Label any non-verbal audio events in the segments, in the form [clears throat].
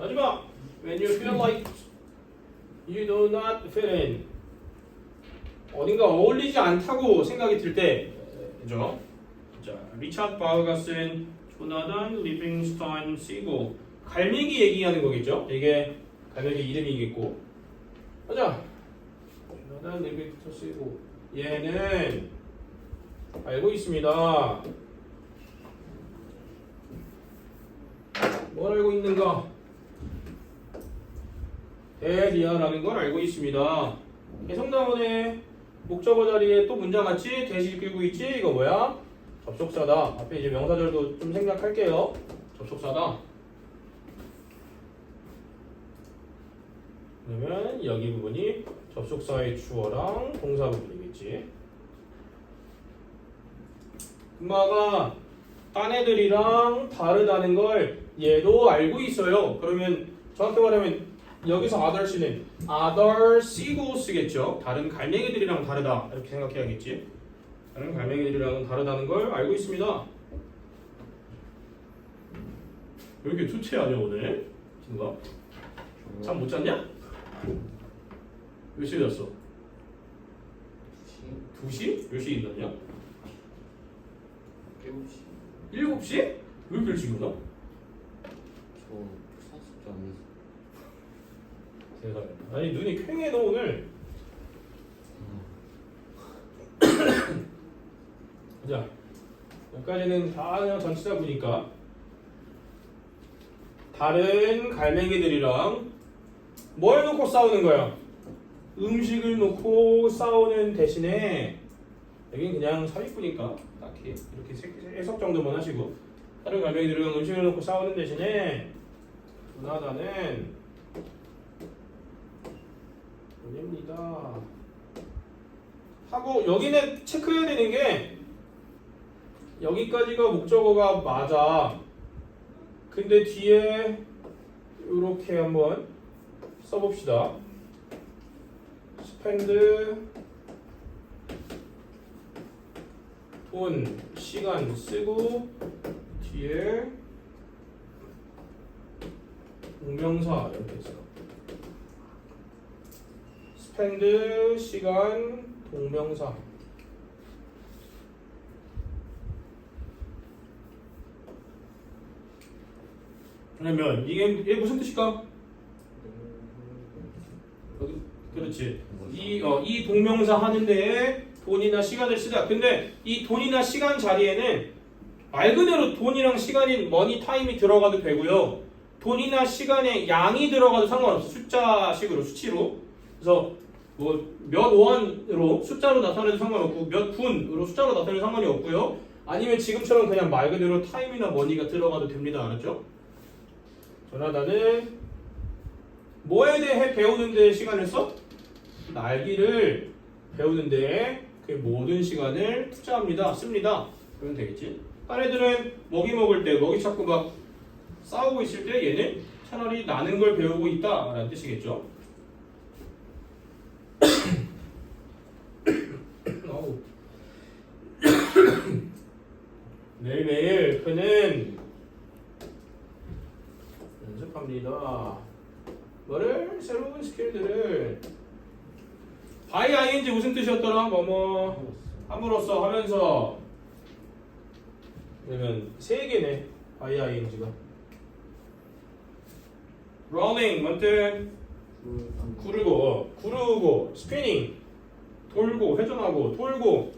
마지막 when you feel like you do not fit in 어딘가 어울리지 않다고 생각이 들 때 그죠? 자 리차드 바우가 쓴 조나단 리빙스타인 시고 갈매기 얘기하는 거겠죠? 이게 갈매기 이름이겠고 가자 조나단 리빙스타인 시고 얘는 알고 있습니다 뭘 알고 있는가? 대리아라는 걸 알고 있습니다. 해석나원의 목적어 자리에 또 문장 같이 대시 끌고 있지? 이거 뭐야? 접속사다. 앞에 이제 명사절도 좀 생략할게요. 접속사다. 그러면 여기 부분이 접속사의 주어랑 동사 부분이겠지. 금마가 딴 애들이랑 다르다는 걸 얘도 알고 있어요. 그러면 정확히 말하면 여기서 others는 other seagulls겠죠. 다른 갈매기들이랑 다르다 이렇게 생각해야겠지. 다른 갈매기들이랑은 다르다는 걸 알고 있습니다. 왜 이렇게 투체 아니야 오늘? 진우가? 잠 못 잤냐? 몇 시에 잤어? 2시? 몇 시에 일어났냐? 7시 7시? 왜 이렇게 일찍 일어나? 저 사습지 않아서 세상에. 아니 눈이 퀭해 너 오늘. [coughs] 자 여기까지는 다 그냥 전치사 보니까 다른 갈매기들이랑 뭘 놓고 싸우는 거야? 음식을 놓고 싸우는 대신에 여긴 그냥 삽입부니까 딱히 이렇게 세- 해석 정도만 하시고 다른 갈매기들이랑 음식을 놓고 싸우는 대신에 조나단은 보냅니다. 하고 여기는 체크해야 되는 게 여기까지가 목적어가 맞아. 근데 뒤에 이렇게 한번 써봅시다. 스펜드 돈 시간 쓰고 뒤에 동명사 이렇게 있어. 스펜드 시간 동명사 그러면 이게 이게 무슨 뜻일까? 그렇지. 이, 어, 이 동명사 하는데 돈이나 시간을 쓰자. 근데 이 돈이나 시간 자리에는 말 그대로 돈이랑 시간인 머니 타임이 들어가도 되고요. 돈이나 시간에 양이 들어가도 상관없어. 숫자식으로 수치로. 그래서 뭐 몇 원으로 숫자로 나타내도 상관없고 몇 분으로 숫자로 나타내도 상관이 없고요. 아니면 지금처럼 그냥 말 그대로 타임이나 머니가 들어가도 됩니다. 알았죠? 조나단은 뭐에 대해 배우는데 시간을 써? 날기를 배우는데 그 모든 시간을 투자합니다. 씁니다. 그러면 되겠지? 딴 애들은 먹이 먹을 때 먹이 찾고 막 싸우고 있을 때 얘는 차라리 나는 걸 배우고 있다 라는 뜻이겠죠. 어우. [coughs] 매일매일 그는 연습합니다. 뭐를? 새로운 스킬들을. 바이 ing 무슨 뜻이었더라? 뭐뭐? 함으로써 하면서. 그러면 세 개네 바이 ing가. rolling 뭔뜻 구르고 구르고 스피닝 돌고 회전하고 돌고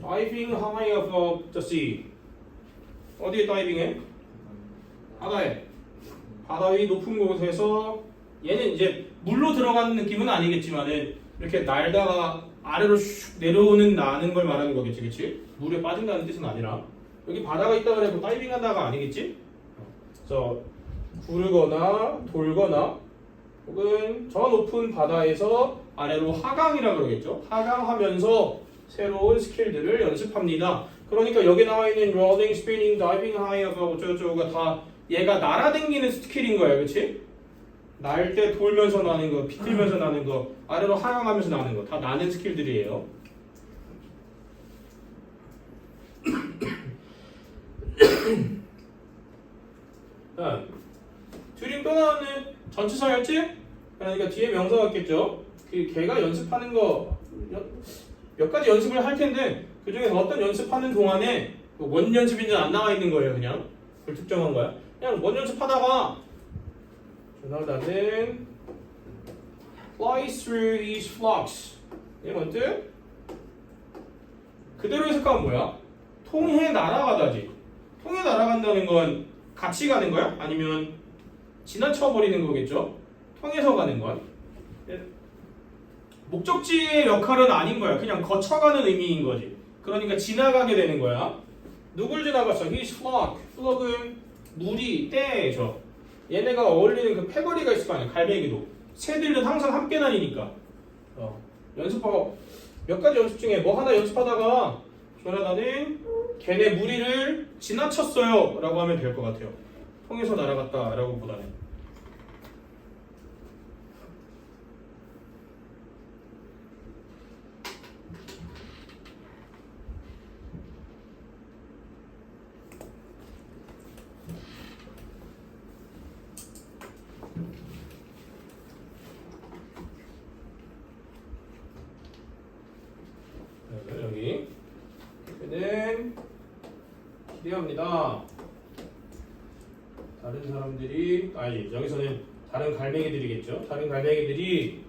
diving high above the 어디에 다이빙해? 바다에 바다 위 높은 곳에서 얘는 이제 물로 들어가는 느낌은 아니겠지만은 이렇게 날다가 아래로 슉 내려오는 나는 걸 말하는 거겠지, 그렇지? 물에 빠진다는 뜻은 아니라 여기 바다가 있다 그래도 다이빙 한다가 아니겠지? 그래서 구르거나 돌거나 혹은 저 높은 바다에서 아래로 하강이라 그러겠죠. 하강하면서 새로운 스킬들을 연습합니다. 그러니까 여기 나와 있는 rolling, spinning, diving, high, 어쩌고저쩌고가 다 얘가 날아다니는 스킬인 거야, 그렇지? 날 때 돌면서 나는 거, 비틀면서 나는 거, 아래로 하강하면서 나는 거, 다 나는 스킬들이에요. [coughs] 자, 드림 또 나오는 전치사였지? 그러니까 뒤에 명사가 있겠죠. 그 걔가 연습하는 거 몇 가지 연습을 할 텐데 그 중에서 어떤 연습하는 동안에 그뭔 연습인지 안 나와 있는 거예요. 그냥 불특정한 거야. 그냥 뭔 연습하다가 조나단은 flies through these flocks. 이게 뭔 뜻? 그대로 해석하면 뭐야? 통해 날아가다지. 통해 날아간다는 건 같이 가는 거야? 아니면 지나쳐 버리는 거겠죠? 통해서 가는 건 목적지의 역할은 아닌 거야. 그냥 거쳐가는 의미인 거지. 그러니까 지나가게 되는 거야. 누굴 지나갔어? His flock. flock은 무리, 떼죠. 얘네가 어울리는 그 패거리가 있을 거 아니야. 갈매기도. 새들은 항상 함께 다니니까. 어. 연습하고 몇 가지 연습 중에 뭐 하나 연습하다가 조나단은 걔네 무리를 지나쳤어요 라고 하면 될 것 같아요 통해서 날아갔다 라고 보다는 네, 여기 그는 기대합니다. 다른 사람들이 아니 여기서는 다른 갈매기들이겠죠. 다른 갈매기들이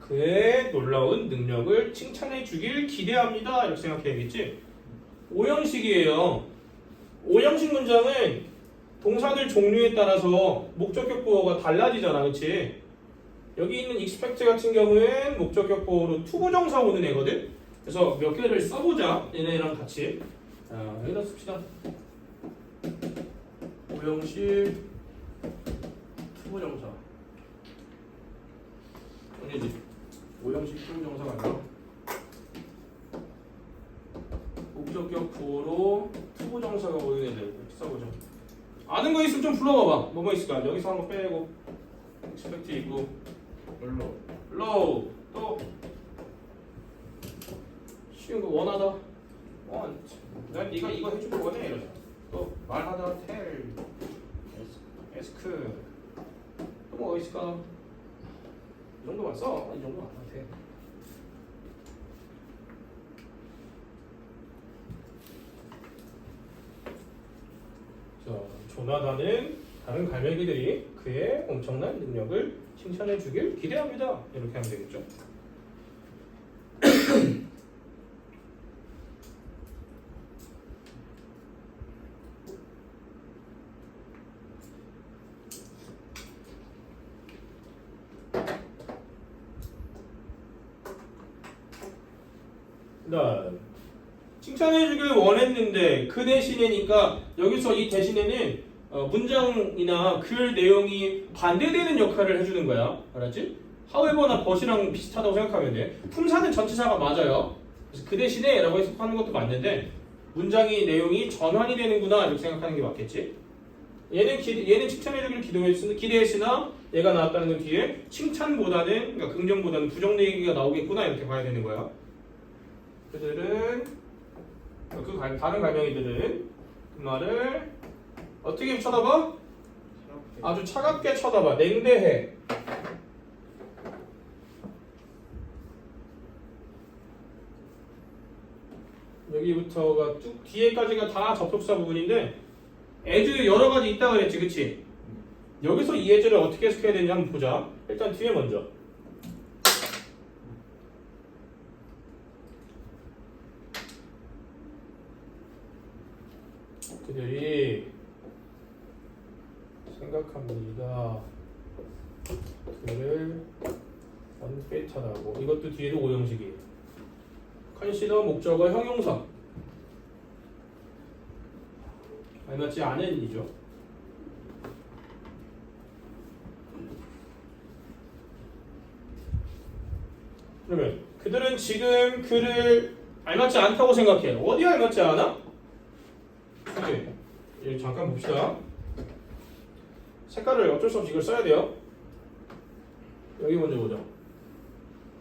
그의 놀라운 능력을 칭찬해 주길 기대합니다. 이렇게 생각해야겠지. 오형식이에요. 오형식 문장은 동사들 종류에 따라서 목적격 보어가 달라지잖아, 그렇지? 여기 있는 expect 같은 경우엔 목적격 보어로 투부정사 오는 애거든. 그래서 몇 개를 써보자. 얘네랑 같이. 자, 여기다 씁시다. 오형식 투부정사. 아니지. 오형식 투부정사가 아니라 목적격 보어로 투부정사가 오는 애들 써보자. 아는 거 있으면 좀 불러봐봐. 뭐뭐 있을까? 여기서 한 거 빼고 expect 있고 별로 low 또 쉬운 거 원하다 want 난 네가 이거 거 원해 이러자 또 말하다 tell ask 또 뭐가 있을까 이 정도만 써. 이 정도만 돼. 자, 조나단은 다른 갈매기들이 그의 엄청난 능력을 칭찬해 주길 기대합니다. 이렇게 하면 되겠죠. 그다음 칭찬해 주길 원했는데 그 대신에니까 여기서 이 대신에는 어, 문장이나 글 내용이 반대되는 역할을 해주는 거야. 알았지? however나 but이랑 비슷하다고 생각하면 돼. 품사는 전치사가 맞아요. 그래서 그 대신에 라고 해석하는 것도 맞는데 문장이 내용이 전환이 되는구나 이렇게 생각하는 게 맞겠지? 얘는 기, 얘는 칭찬해 주길 기도했으나 기대했으나 얘가 나왔다는 건 뒤에 칭찬보다는 그러니까 긍정보다는 부정 얘기가 나오겠구나 이렇게 봐야 되는 거야. 그들은 그 갈- 다른 갈명이들은 그 말을 어떻게 쳐다봐? 아주 차갑게 쳐다봐. 냉대해. 여기부터가 쭉 뒤에까지가 다 접속사 부분인데 애주 여러 가지 있다 그랬지, 그치? 여기서 이 애주를 어떻게 해석해야 되는지 한번 보자. 일단 뒤에 먼저. 그들이 생각합니다. 그를 unfit하다고 이것도 뒤에도 오형식이에요. 컨시더 목적어 형용사 알맞지 않은 이죠. 그러면 그들은 지금 그를 알맞지 않다고 생각해. 어디 알맞지 않아? 오케이. 여기 잠깐 봅시다. 색깔을 어쩔 수 없이 이걸 써야 돼요. 여기 먼저 보자.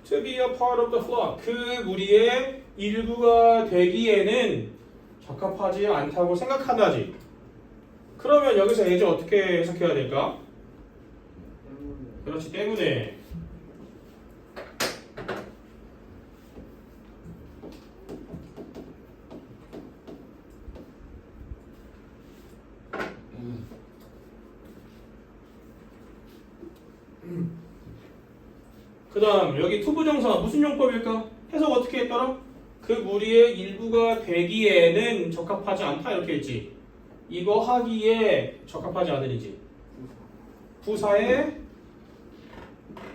To be a part of the flock. 그 무리의 일부가 되기에는 적합하지 않다고 생각하다지. 그러면 여기서 as 어떻게 해석해야 될까? 그렇지 때문에 그 다음 여기 투부정사 무슨 용법일까? 해석 어떻게 했더라? 그 무리의 일부가 되기에는 적합하지 않다 이렇게 했지 이거 하기에 적합하지 않으리지 부사에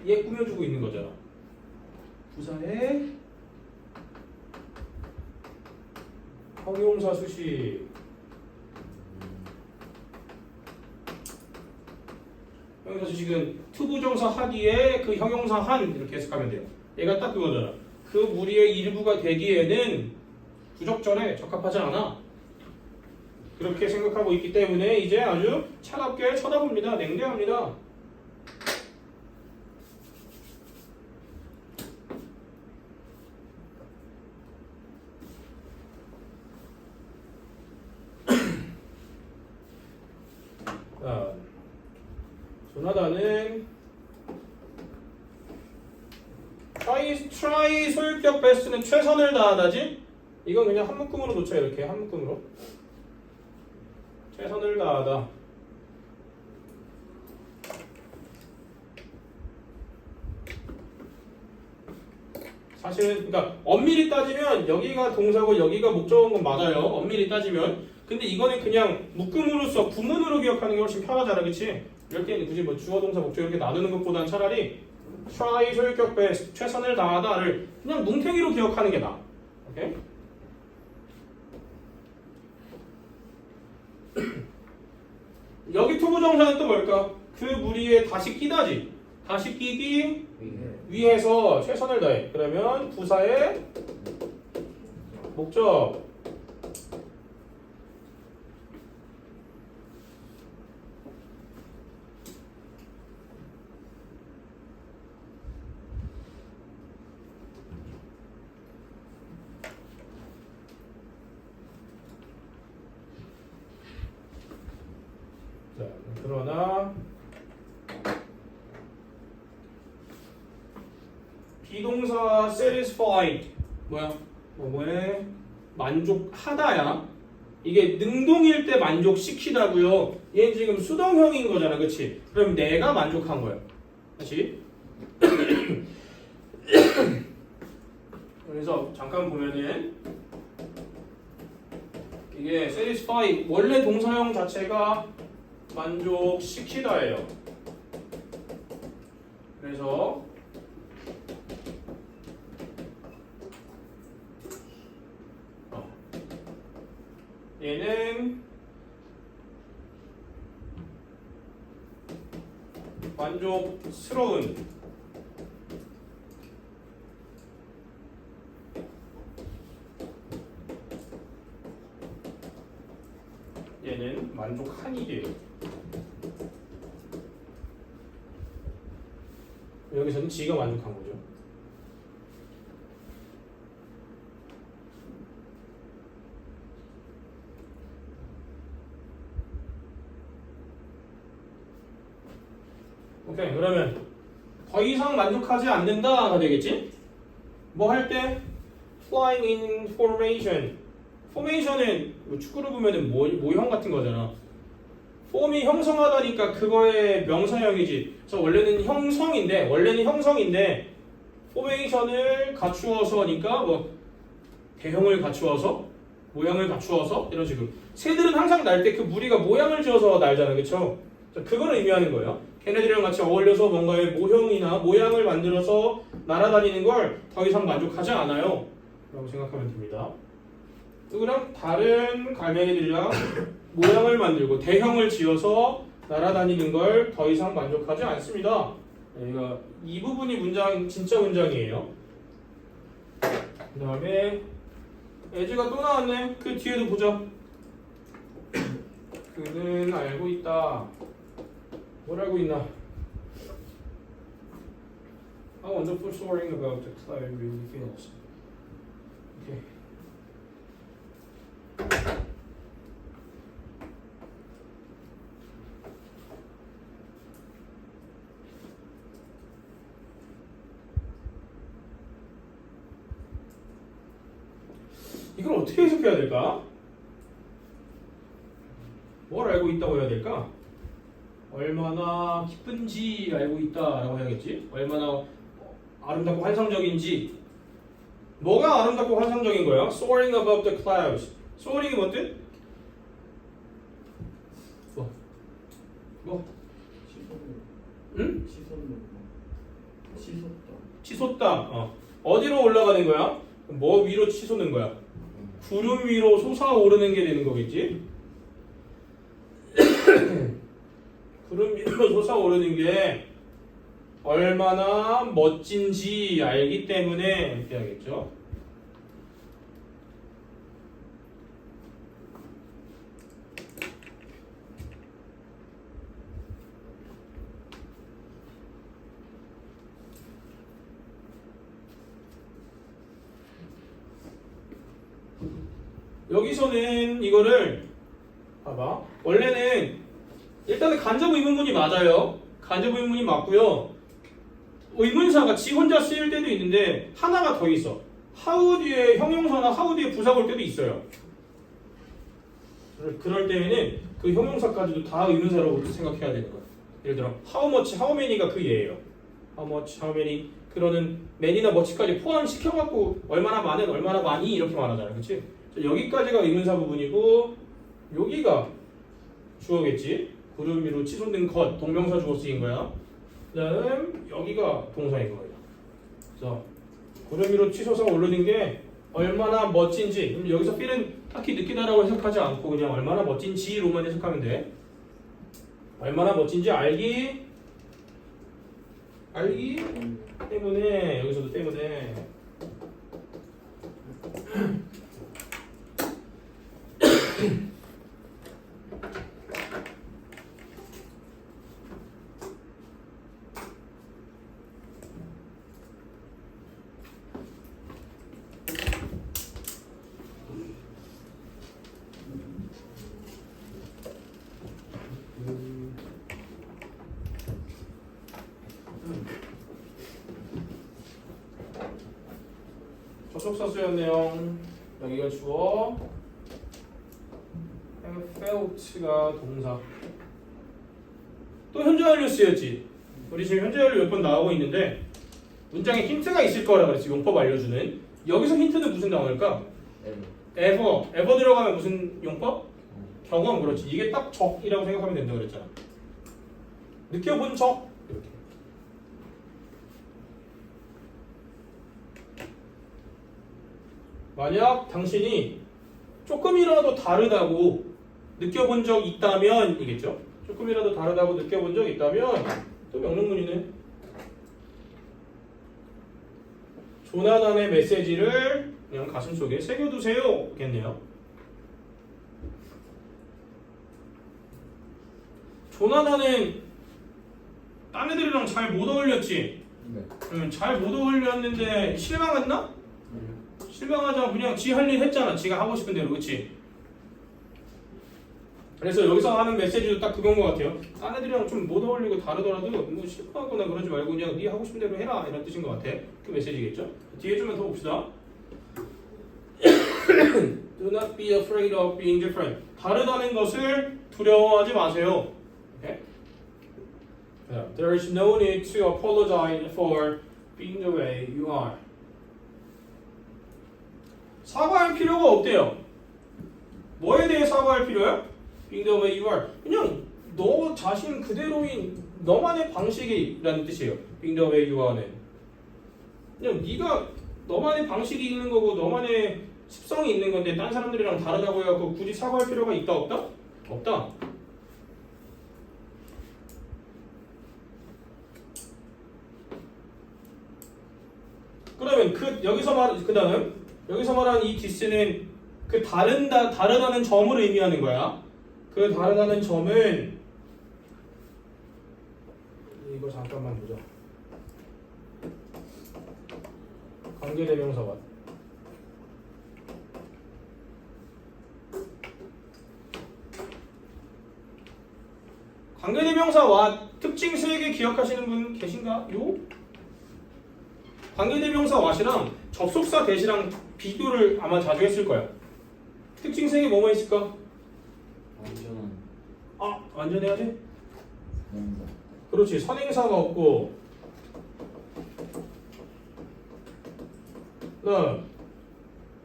얘 꾸며주고 있는 거잖아 부사에 형용사 수식 형용사 수식은 투부정사 하기에 그 형용사 한 이렇게 해석하면 돼요. 얘가 딱 그거잖아. 그 무리의 일부가 되기에는 부적절해 적합하지 않아. 그렇게 생각하고 있기 때문에 이제 아주 차갑게 쳐다봅니다. 냉대합니다. 자, 조나단은 try, try 소유격 베스트는 최선을 다하다지? 이건 그냥 한 묶음으로 놓쳐 이렇게 한 묶음으로 최선을 다하다 사실은 그러니까 엄밀히 따지면 여기가 동사고 여기가 목적어인 건 맞아요 엄밀히 따지면 근데 이거는 그냥 묶음으로써 구문으로 기억하는 게 훨씬 편하잖아 그치? 이렇게 굳이 뭐 주어 동사 목적 이렇게 나누는 것보단 차라리 try 소유격 best 최선을 다하다를 그냥 뭉탱이로 기억하는 게 나아 오케이? [clears throat] 여기 투부 정사는 또 뭘까? 그 무리에 다시 끼다지 다시 끼기 위해서 최선을 다해 그러면 부사의 목적 자, 그러나 비동사 satisfied 뭐야? 뭐 뭐에 만족하다야. 이게 능동일 때 만족시키다고요. 얘는 지금 수동형인 거잖아, 그렇지? 그럼 내가 만족한 거야. 다시. [coughs] 그래서 잠깐 보면은 이게 satisfy 원래 동사형 자체가 만족시키다예요. 그래서 어. 얘는 만족스러운 얘는 만족한 일이에요. 여기서는 지가 만족한 거죠. 오케이 그러면 더 이상 만족하지 않는다가 되겠지? 뭐 할 때? flying in formation formation은 뭐 축구로 보면은 모, 모형 같은 거잖아 폼이 형성하다니까 그거의 명사형이지 그래서 원래는 형성인데 원래는 형성인데 포메이션을 갖추어서니까 뭐 대형을 갖추어서 모양을 갖추어서 이런 식으로 새들은 항상 날 때 그 무리가 모양을 지어서 날잖아? 자, 그거를 의미하는 거예요 걔네들이랑 같이 어울려서 뭔가의 모형이나 모양을 만들어서 날아다니는 걸 더 이상 만족하지 않아요 라고 생각하면 됩니다 그럼 다른 갈매기들이랑 [laughs] 모양을 만들고 대형을 지어서 날아다니는 걸 더 이상 만족하지 않습니다. 여기가 이 부분이 문장 진짜 문장이에요. 그 다음에 에즈가 또 나왔네. 그 뒤에도 보자. [clears throat] 그는 알고 있다. 뭘 알고 있나? How wonderful soaring about the cloud really feels. 오케이. 이걸 어떻게 해석해야 될까? 뭘 알고 있다고 해야 될까? 얼마나 기쁜지 알고 있다라고 해야겠지? 얼마나 아름답고 환상적인지 뭐가 아름답고 환상적인 거야? Soaring above the clouds Soaring이 뭔데? 뭐? 뭐? 응? 시선을 뭐 치솟다 치솟다 어. 어디로 올라가는 거야? 뭐 위로 치솟는 거야? 구름 위로 솟아오르는 게 되는 거겠지? 구름 위로 솟아오르는 게 얼마나 멋진지 알기 때문에 이렇게 하겠죠. 여기서는 이거를 봐봐. 원래는 일단은 간접 의문문이 맞아요. 간접 의문문이 맞고요. 의문사가 지 혼자 쓰일 때도 있는데 하나가 더 있어. 하우 뒤에 형용사나 하우 뒤에 부사 볼 때도 있어요. 그럴- 때에는 그 형용사까지도 다 의문사라고 생각해야 되는 거야. 예를 들어 how much, how many가 그 예예요. how much, how many 그러는 many나 much까지 포함시켜갖고 얼마나 많은, 얼마나 많이 이렇게 말하잖아, 그렇지? 여기까지가 의문사 부분이고 여기가 주어겠지. 구름 위로 치솟는 것 동명사 주어 쓰인 거야. 그다음 여기가 동사인 거예요. 그래서 구름 위로 치솟아 오르는 게 얼마나 멋진지 그럼 여기서 필은 딱히 느끼다라고 해석하지 않고 그냥 얼마나 멋진지로만 해석하면 돼. 얼마나 멋진지 알기 알기 때문에 여기서도 때문에 접속사 수연 내용 여기가 주어. felt가 동사. 또 현재 완료 쓰였지. 우리 지금 현재 완료 몇 번 나오고 있는데 문장에 힌트가 있을 거라 그랬지 용법 알려주는. 여기서 힌트는 무슨 나올까? ever ever 들어가면 무슨 용법? 경험. 그렇지. 이게 딱 적이라고 생각하면 된다 그랬잖아. 느껴본 적 이렇게 만약 당신이 조금이라도 다르다고 느껴본 적 있다면 이겠죠 조금이라도 다르다고 느껴본 적 있다면 또 명령문이네 조나단의 메시지를 그냥 가슴 속에 새겨두세요 겠네요 조나단은 딴 애들이랑 잘 못 어울렸지 네. 잘못 어울렸는데 실망했나? 실망하자 그냥 지 할 일 했잖아. 지가 하고 싶은 대로. 그치? 그래서 여기서 하는 메시지도 딱 그건 것 같아요. 딴 애들이랑 좀 못 어울리고 다르더라도 뭐 실망하거나 그러지 말고 그냥 네 하고 싶은 대로 해라. 이런 뜻인 것 같아. 그 메시지겠죠? 뒤에 좀만 더 봅시다. [coughs] Do not be afraid of being different 다르다는 것을 두려워하지 마세요. okay? 자, There is no need to apologize for being the way you are 사과할 필요가 없대요. 뭐에 대해 사과할 필요야? Being the way you are. 그냥 너 자신 그대로인 너만의 방식이라는 뜻이에요. Being the way you are는. 그냥 네가 너만의 방식이 있는 거고 너만의 습성이 있는 건데 딴 사람들이랑 다르다고 해갖고 굳이 사과할 필요가 있다 없다? 없다. 그러면 그 여기서 말 그 다음 여기서 말하는 이 디스는 그 다른다 다르다는 점을 의미하는 거야. 그 다르다는 점은 이거 잠깐만 보자. 관계대명사와 관계대명사와 특징 세 개 기억하시는 분 계신가? 요 관계대명사 와시랑 접속사 대시랑 비교를 아마 자주 했을 거야. 특징 세개 뭐뭐 있을까? 완전한 아, 완전 해야 돼? 뭔가 그렇지. 선행사가 없고. 그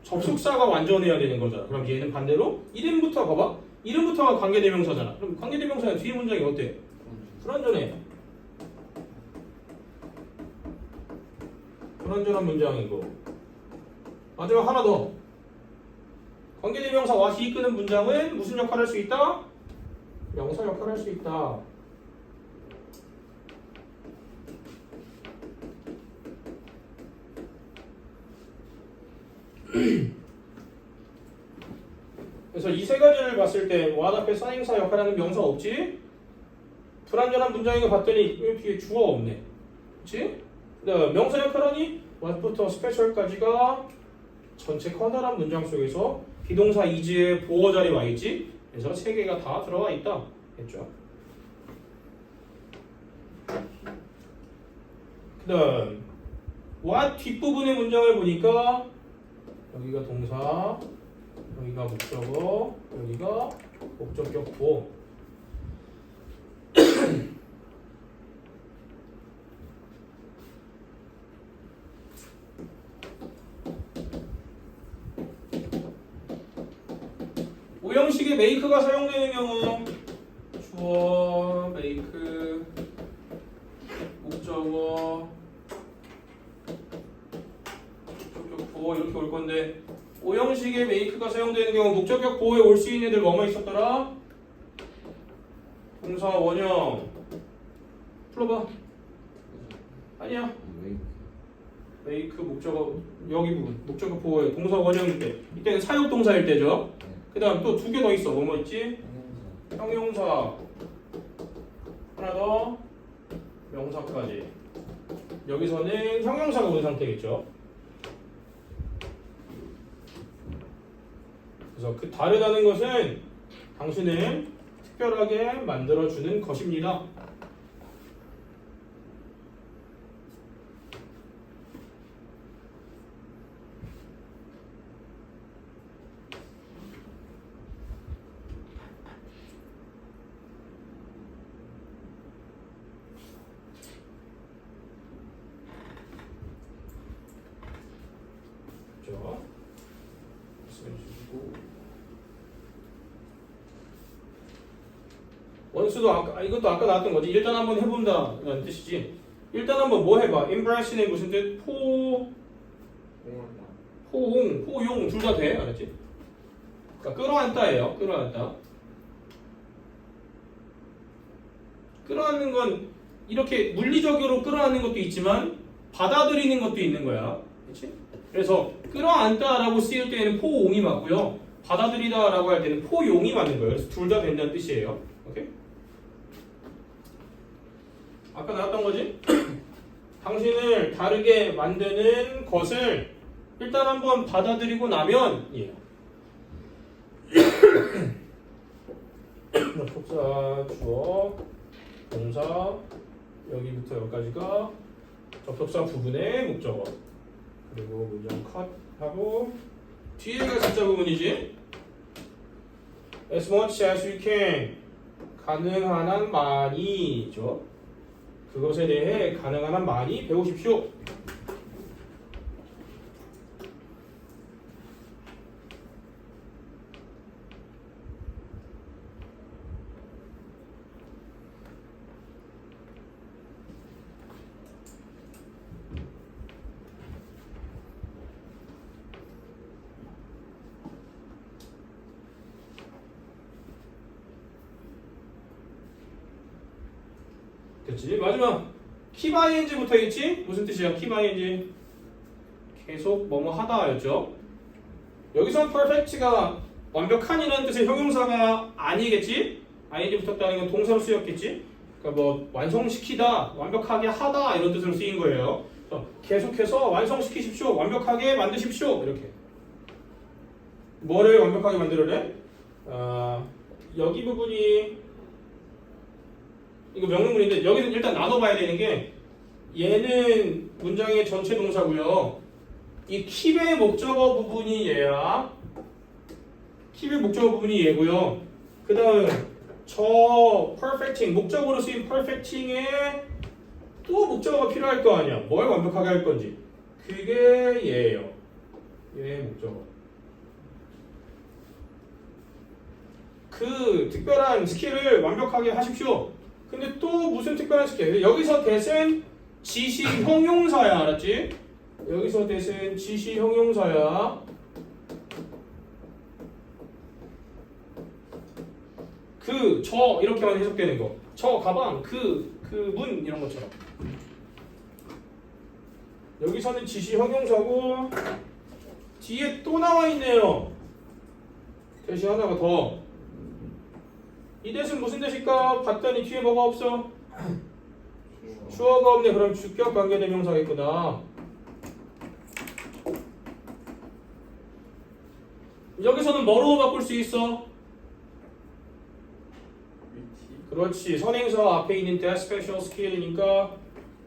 접속사가 완전해야 되는 거잖아. 그럼 얘는 반대로 이름부터 봐봐. 이름부터가 관계대명사잖아. 그럼 관계대명사의 뒤에 문장이 어때? 불완전해. 불완전한 문장이고. 마지막 하나 더. 관계대명사와 히 이끄는 문장은 무슨 역할을 할 수 있다? 명사 역할을 할 수 있다. [clears throat] 그래서 이 세 가지를 봤을 때 what 앞에 선행사 역할하는 명사 없지? 불완전한 문장인 거 봤더니 여기 주어 없네. 그치? 명사 역할하니 what부터 special까지가 전체 커다란 문장 속에서 비동사 is의 보어 자리에 와 있지? 그래서 세 개가 다 들어와 있다. 했죠. 그다음 what 뒷부분의 문장을 보니까 여기가 동사, 여기가 목적어, 여기가 목적격 보. 오형식의 메이크가 사용되는 경우 주어, 메이크, 목적어, 목적격 보호 이렇게 올 건데 오형식의 메이크가 사용되는 경우 목적격 보호에 올 수 있는 애들 뭐뭐 있었더라? 동사 원형. 풀어봐. 아니야. 왜 메이크 목적어 여기 부분. 목적격 보호에 동사 원형일 때. 이때는 사역 동사일 때죠 그 다음 또 두 개 더 있어. 뭐뭐 있지? 형용사. 하나 더. 명사까지. 여기서는 형용사가 온 상태겠죠? 그래서 그 다르다는 것은 당신을 특별하게 만들어주는 것입니다 그렇죠? 말씀해주시고 원수도 아까 아, 이것도 아까 나왔던 거지 일단 한번 해본다라는 뜻이지 일단 한번 뭐 해봐 impress는 무슨 뜻? 포 포옹 포용 둘 다 돼 알았지? 그러니까 끌어안다예요 끌어안다 끌어안는 건 이렇게 물리적으로 끌어안는 것도 있지만 받아들이는 것도 있는 거야 그렇지? 그래서 끌어안다라고 쓰일 때에는 포옹이 맞고요. 받아들이다라고 할 때는 포용이 맞는 거예요. 그래서 둘 다 된다는 뜻이에요. 오케이? 아까 나왔던 거지? [clears throat] 당신을 다르게 만드는 것을 일단 한번 받아들이고 나면 예. [clears throat] 접속사 주어 동사 여기부터 여기까지가 접속사 부분의 목적어 그리고 문장 컷 하고 뒤에가 진짜 부분이지 as much as you can 가능한 한 많이죠 그것에 대해 가능한 한 많이 배우십시오 됐지? 마지막 키바이엔지 붙어 있지? 무슨 뜻이야 키바이엔지? 계속 뭐뭐 하다였죠? 여기서 perfect가 완벽한이라는 뜻의 형용사가 아니겠지? ing 붙었다는 건 동사로 쓰였겠지? 그러니까 뭐 완성시키다 완벽하게 하다 이런 뜻으로 쓰인 거예요. 계속해서 완성시키십시오 완벽하게 만드십시오 이렇게. 뭐를 완벽하게 만들어내? 아 여기 부분이 이거 명령문인데 여기는 일단 나눠봐야 되는 게 얘는 문장의 전체 동사고요. 이 킵의 목적어 부분이 얘야. 킵의 목적어 부분이 얘고요. 그 다음 저 perfecting 목적으로 쓰인 perfecting에 또 목적어가 필요할 거 아니야. 뭘 완벽하게 할 건지. 그게 얘예요. 얘의 목적어. 그 특별한 스킬을 완벽하게 하십시오. 근데 또 무슨 특별한 스킬? 여기서 대신 지시 형용사야, 알았지? 여기서 대신 지시 형용사야. 그, 저 이렇게만 해석되는 거. 저 가방, 그, 그 문 이런 것처럼. 여기서는 지시 형용사고 뒤에 또 나와 있네요. 대시 하나가 더. 이 대신 무슨 대실까? 봤더니 뒤에 뭐가 없어? 주어가 없네. 그럼 주격 관계 대명사겠구나. 여기서는 뭐로 바꿀 수 있어? 그렇지. 선행사 앞에 있는 that special skill이니까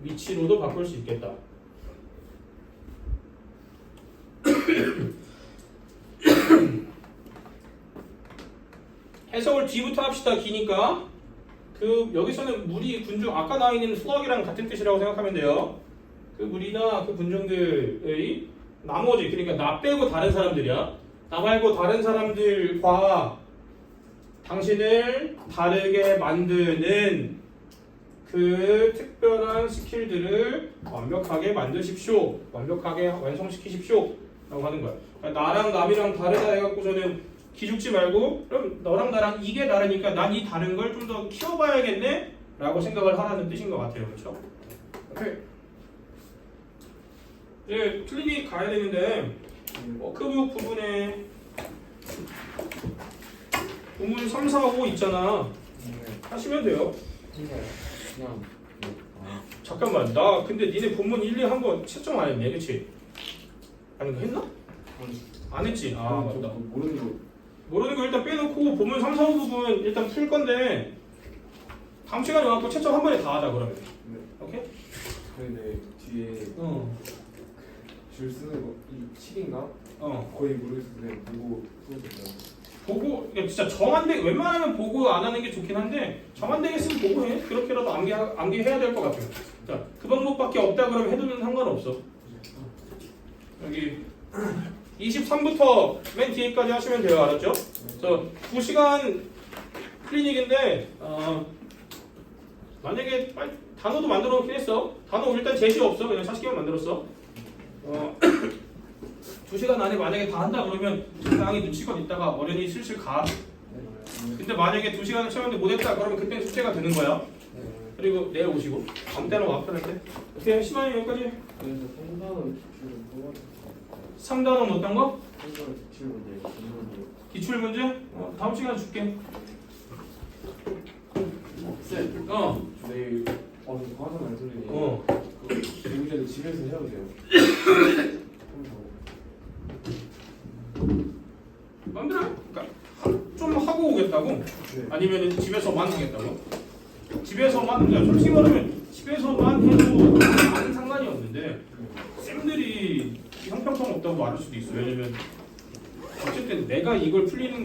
위치로도 바꿀 수 있겠다. 뒤부터 합시다. 기니까 그 여기서는 물이 군중 아까 나와 있는 플럭이랑 같은 뜻이라고 생각하면 돼요. 그 물이나 그 군중들의 나머지 그러니까 나 빼고 다른 사람들이야. 나 말고 다른 사람들과 당신을 다르게 만드는 그 특별한 스킬들을 완벽하게 만드십시오. 완벽하게 완성시키십시오. 라고 하는 거야. 그러니까 나랑 남이랑 다르다 해갖고서는 기죽지 말고 그럼 너랑 나랑 이게 다르니까 난 이 다른 걸 좀 더 키워봐야겠네? 라고 생각을 하라는 뜻인 것 같아요. 그렇죠? 오케이. 예, 클리닉 가야 되는데 워크북 부분에 부문 3, 4, 5 있잖아. 하시면 돼요. 잠깐만, 나 근데 니네 본문 1, 2 한 거 채점 안 했네, 그치? 아니, 했나? 안 했지? 아, 저 맞다. 모르는 거 모르는 거 일단 빼놓고 본문 3, 4, 5 부분 일단 풀 건데 다음 시간에 와서 채점 한 번에 다 하자, 그러면. 네. 오케이? 근데 뒤에 어. 줄 쓰는 거이 칙인가 어. 거의 모르겠어 그냥 보고 쓰고 보고, 이게 진짜 정한되, 웬만하면 보고 안 하는 게 좋긴 한데, 정한되겠으면 보고 해. 그렇게라도 암기, 암기해야 될 것 같아요. 자, 그 방법밖에 없다 그러면 해두면 상관없어. 여기 23부터 맨 뒤에까지 하시면 돼요. 알았죠? 저 2시간 클리닉인데 어, 만약에 빨리 단어도 만들어 놓긴 했어. 단어 일단 제시 없어. 그냥 40개만 만들었어. 어, [clears throat] 2시간 안에 만약에 다 한다 그러면 적당히 눈치껏 있다가 어련히 슬슬 가. 근데 만약에 2시간을 채웠는데 못했다 그러면 그때 숙제가 되는 거야. 그리고 내일 오시고 아무 때나 와 편할 때. 오케이 시간이 여기까지. 3단원 어떤 거? 성단은 기출을 내 전문으로 기출 문제? 어, 다음 시간에 줄게. 쌤 어. 내일 어 과자 말씀드리니 어. 그 문제는 집에서 해야 돼요 마음대로 해. 그러니까 하- 좀 하고 오겠다고? 네 아니면 집에서만 하겠다고? 집에서만 그냥 솔직히 말하면 집에서만 해도 아무 상관이 없는데 쌤들이 형평성 없다고 말할 수도 있어. 왜냐면 어쨌든 내가 이걸 풀리는